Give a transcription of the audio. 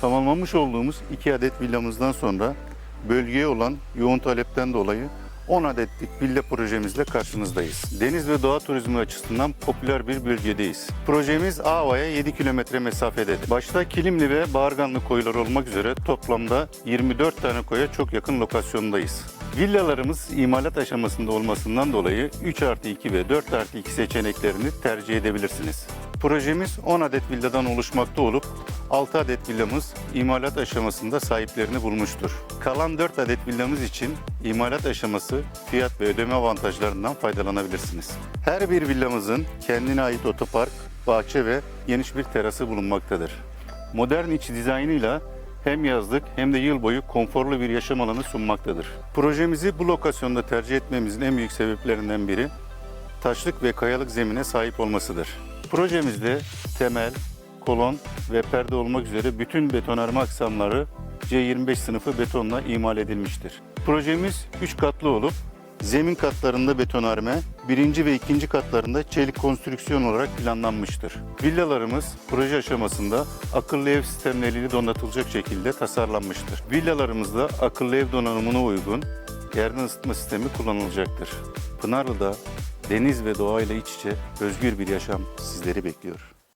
Tamamlamış olduğumuz 2 adet villamızdan sonra bölgeye olan yoğun talepten dolayı 10 adetlik villa projemizle karşınızdayız. Deniz ve doğa turizmi açısından popüler bir bölgedeyiz. Projemiz Ava'ya 7 kilometre mesafededir. Başta Kilimli ve Bağırganlı koylar olmak üzere toplamda 24 tane koya çok yakın lokasyondayız. Villalarımız imalat aşamasında olmasından dolayı 3 artı 2 ve 4 artı 2 seçeneklerini tercih edebilirsiniz. Projemiz 10 adet villadan oluşmakta olup 6 adet villamız imalat aşamasında sahiplerini bulmuştur. Kalan 4 adet villamız için imalat aşaması fiyat ve ödeme avantajlarından faydalanabilirsiniz. Her bir villamızın kendine ait otopark, bahçe ve geniş bir terası bulunmaktadır. Modern iç dizaynıyla hem yazlık hem de yıl boyu konforlu bir yaşam alanı sunmaktadır. Projemizi bu lokasyonda tercih etmemizin en büyük sebeplerinden biri taşlık ve kayalık zemine sahip olmasıdır. Projemizde temel, kolon ve perde olmak üzere bütün betonarme aksamları C25 sınıfı betonla imal edilmiştir. Projemiz 3 katlı olup zemin katlarında betonarme, birinci ve ikinci katlarında çelik konstrüksiyon olarak planlanmıştır. Villalarımız proje aşamasında akıllı ev sistemleriyle donatılacak şekilde tasarlanmıştır. Villalarımızda akıllı ev donanımına uygun yerden ısıtma sistemi kullanılacaktır. Pınarlı'da deniz ve doğayla iç içe özgür bir yaşam sizleri bekliyor.